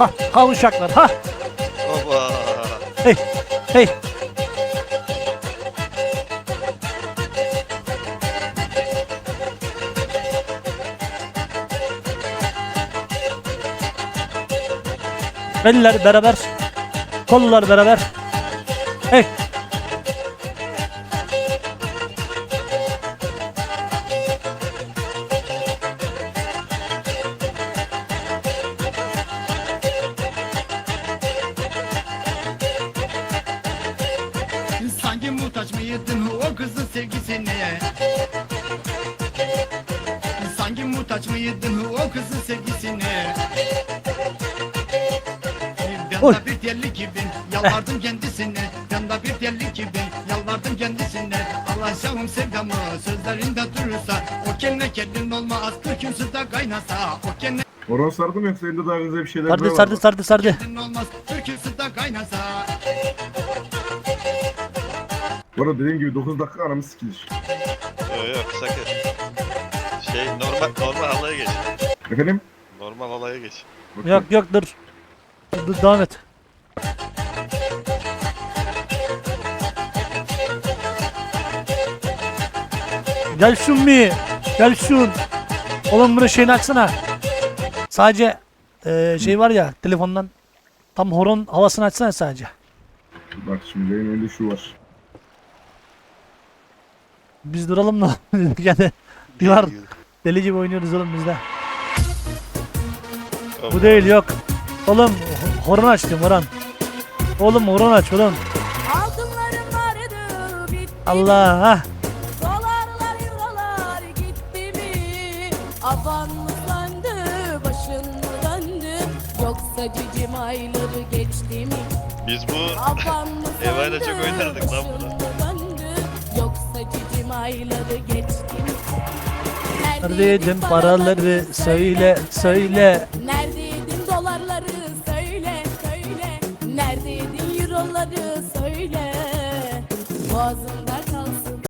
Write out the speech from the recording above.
Ha, ha uşaklar ha. Oba. Hey, hey. Eller beraber. Kollar beraber. Hey. Sanki muhtaç mıydın o kızın sevgisine? Sanki muhtaç mıydın o kızın sevgisine? Ben de bir deli gibi yalvardım kendisine. Ben de bir deli gibi yalvardım kendisine. Allah'ım sevdamı sözlerinde durursa O kendine kendin olmaz Türk'ün suda kaynasa. O kendine Horon sardı mı yoksa elde daha güzel bir şeyler Sardı var sardı mı? sardı sardı. kendin olmaz Türk'ün suda kaynasa Bu arada dediğim gibi 9 dakika aramız sikilir. Yok yok sakın. Şey normal normal alaya geç. Efendim? Normal alaya geç. Okey. Yok yok dur. Dur devam et. Gel şun mi? Gel şun. Oğlum bunu şeyini açsana. Sadece eee, şey var ya telefondan tam horon havasını açsana sadece. Bak şimdi benim önünde şu var. Biz duralım da yani divar deli gibi oynuyoruz oğlum biz de. Bu değil yok. Oğlum ho- horon aç diyorum horon. Oğlum horon aç oğlum. Altınlarım vardı bitti Allah ha. Dolarlar eurolar gitti mi Aban mı söndü başın mı döndü Yoksa cicim ayları geçti mi Biz bu Evayla çok oynardık lan bunu. Ayları geçti. Mi Neredeydin paraları? söyle söyle. Neredeydin dolarları? Söyle söyle. Neredeydin euroları? Söyle. Boğazımda